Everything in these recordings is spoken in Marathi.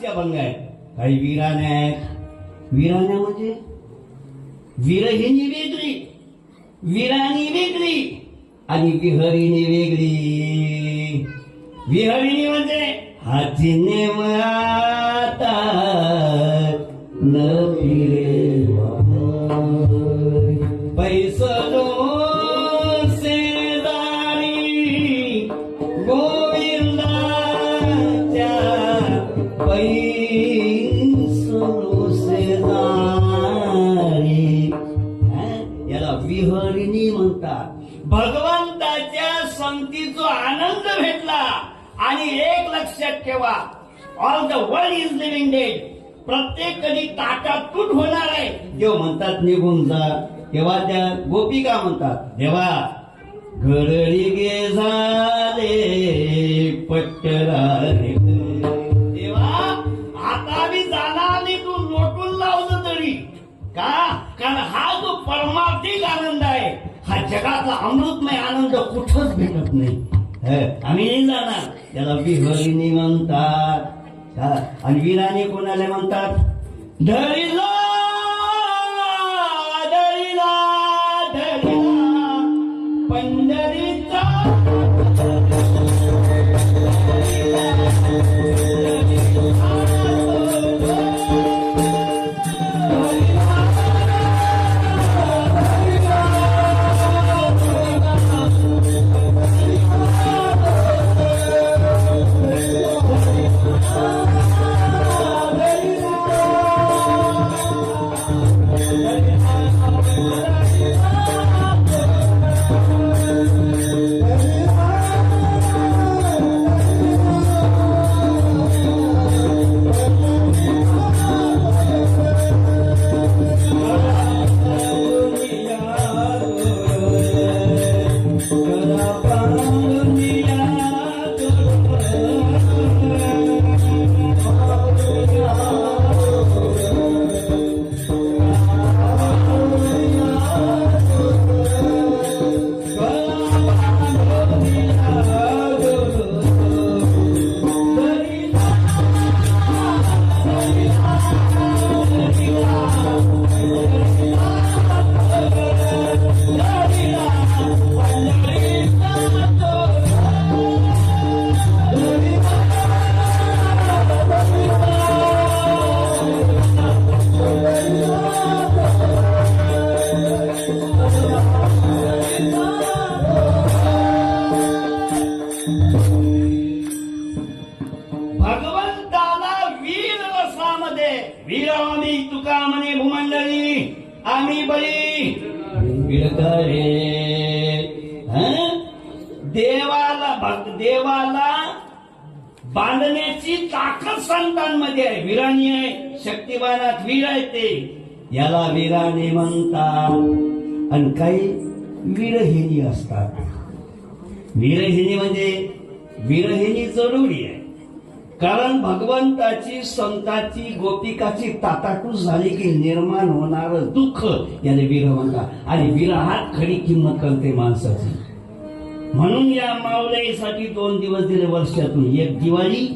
हास्यभंग आहेत काही वीराण्या आहेत. वीराण्या म्हणजे विरहिणी वेगळी. वीराणी वेगळी. आणि विहरिणी वेगळी. विहरिणी म्हणजे हातीने आता न याला विहरिणी म्हणतात. भगवंताच्या संगतीचा आनंद भेटला आणि एक लक्षात ठेवा all the world is living dead प्रत्येक कधी ताटात होणार आहे. देव म्हणतात निघून जा तेव्हा त्या गोपिका म्हणतात देवा घडली गे जा अमृतमय आनंद कुठंच भेटत नाही. हे, आम्ही नाही जाणार. त्याला विहरिणी म्हणतात. आणि विराणी कोणाला म्हणतात? धरिला धरिला बांधण्याची ताकद संतांमध्ये आहे. वीराणी आहे शक्तिवानात वीर आहे ते. याला वीराने म्हणतात. आणि काही वीरहिणी असतात. वीरहिणी म्हणजे वीरहिणी जरुरी आहे. कारण भगवंताची संताची गोपिकाची ताटाटूस झाली की निर्माण होणार दुःख याने वीर म्हणतात. आणि वीर हात खरी किंमत करते माणसाची. म्हणून या मावल्याईसाठी दोन दिवस दिले वर्षातून. एक दिवाळी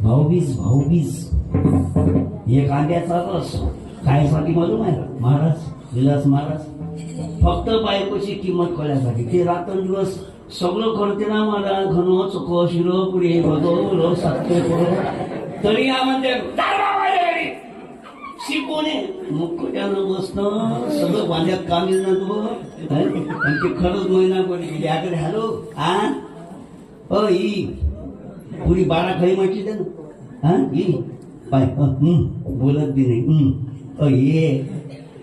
भाऊबीज भाऊबीज. एक आंब्याचा रस. खायसाठी मालूम आहे? महाराज विलास महाराज. फक्त बायकोची किंमत कळण्यासाठी ते रात्रंदिवस सगळं करते ना मला. घन चुको शिरो पुढे भगो सत्य तरी आम्हाला म्हणते "दारू माझ्या घरी." शिकवणे मुक्कुट्यानं बसणं सगळं वांद्यात काम येईल ना आणि ते खरंच महिना पडली गेली. आकडे हॅलो? आ? अ ई. पुरी बारा खळी म्हटली ते ना हा ई. पाय बोलत बी नाही. अ ये.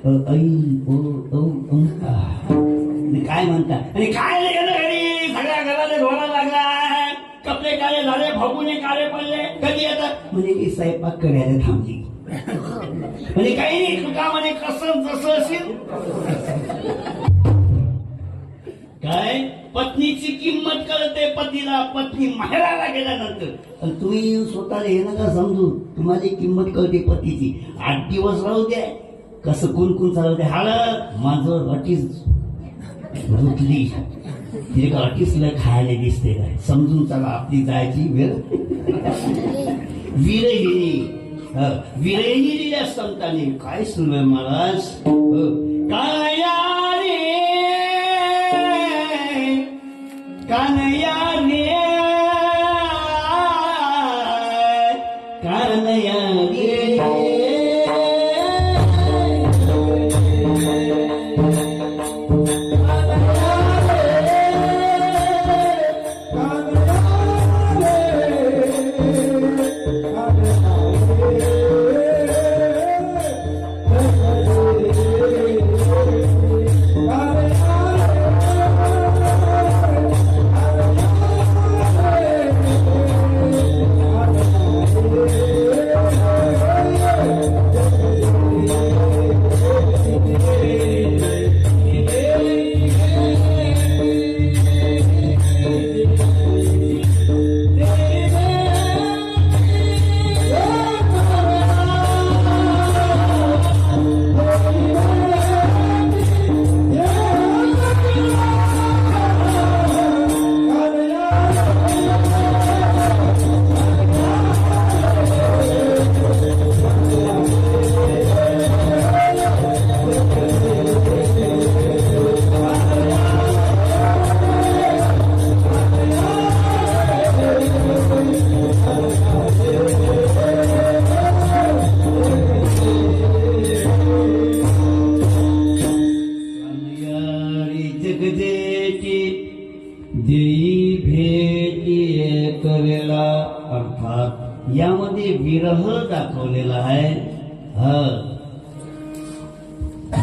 अ, ऐ ओ औ अं, काय म्हणता? आणि काय नाही गेलं घरी. सगळ्या घराला ढोळा लागला. कपडे काळे झाले भगुने काळे पडले. कधी येतात? म्हणजे मी स्वयंपाक करायला थांबली. म्हणजे काही नाही तुझ्यामध्ये कसं जसं असेल. काय? पत्नीची किंमत कळते पतीला पत्नी माहेराला गेल्यानंतर. पण तुम्ही स्वतःला हे नका समजू तुम्हाला किंमत कळते पतीची. आठ दिवस राहू द्या. कसं कोण कोण चालू द्या हळद माझं अटीच रुतली तिथे का अटीसला खायला दिसते काय? समजून चला आपली जायची वेळ. विरहिणी ह, दिल्या संतांनी. काय सुरू आहे महाराज? हो. ह, काया रे कानया रे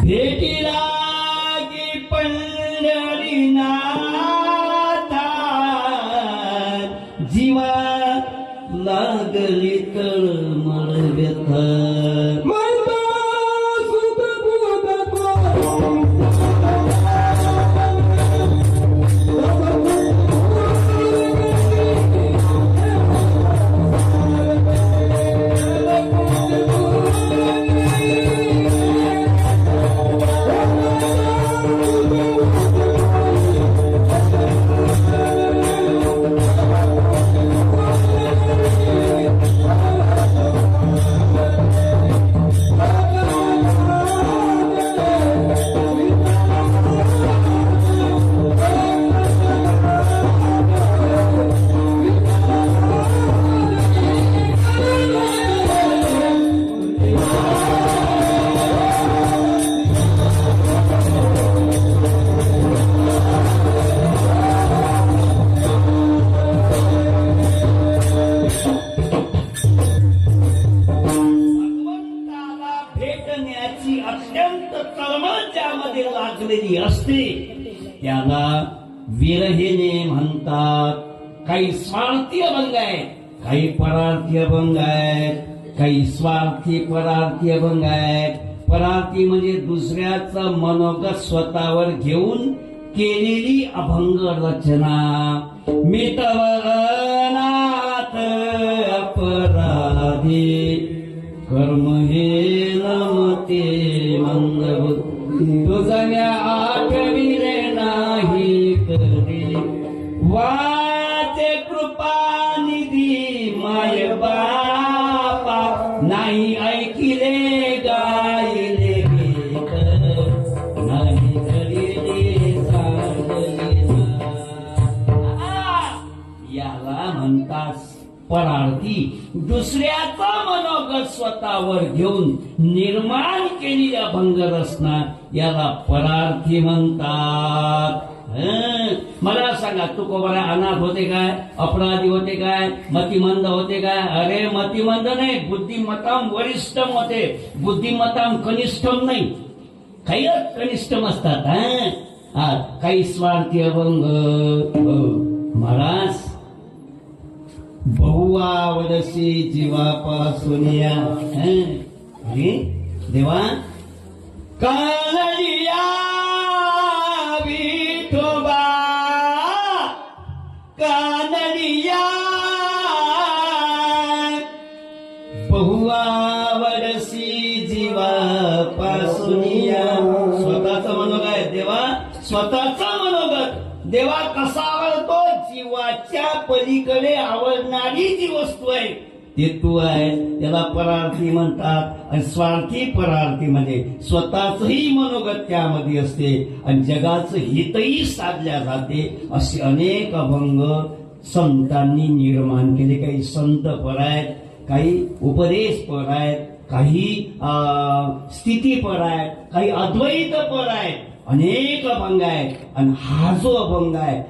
भेटीला की पंढरी जीवा लागली तळमळ व्यथ. लागलेली त्याला विरहिणी म्हणतात. काही स्वार्थी अभंग आहेत. काही परार्थी अभंग आहेत. काही स्वार्थी परार्थी अभंग आहेत. परार्थी म्हणजे दुसऱ्याचं मनोगत स्वतःवर घेऊन केलेली अभंग रचना. मिटवनाथ अपराधी. नाही ऐकिले गायले गीत नाही करीले याला म्हणतात परार्थी दुसऱ्याचा मनोगत स्वतःवर घेऊन निर्माण केलेली अभंग रचना याला परार्थी म्हणतात मला सांगा तुकोबरा अनाथ होते काय? अपराधी होते काय? मतिमंद होते काय? अरे मतिमंद नाही बुद्धिमत्ताम वरिष्ठम होते. बुद्धिमत्ताम कनिष्ठम नाही. काही कनिष्ठम असतात हा, काही स्वार्थी अभंग. हो. महाराज बहुआवडसी जीवापासून या अरे देवा कानडिया विठोबा। कानडिया बहुआवडसी जीवापासून या स्वतःचा मनोगत आहे देवा स्वतःचा मनोगत. देवा कसा आवडतो? जीवाच्या पलीकडे आवडणारी जी वस्तू आहे हेतू तू आहे त्याला परार्थी म्हणतात. आणि स्वार्थी परार्थी म्हणजे स्वतःचही मनोगत त्यामध्ये असते. आणि जगाचं हितही साधल्या जाते. असे अनेक अभंग संतांनी निर्माण केले. काही संत पर आहेत काही उपदेश पर आहेत काही स्थिती पर आहेत काही अद्वैत पर आहेत. अनेक अभंग आहेत. आणि हा जो अभंग आहे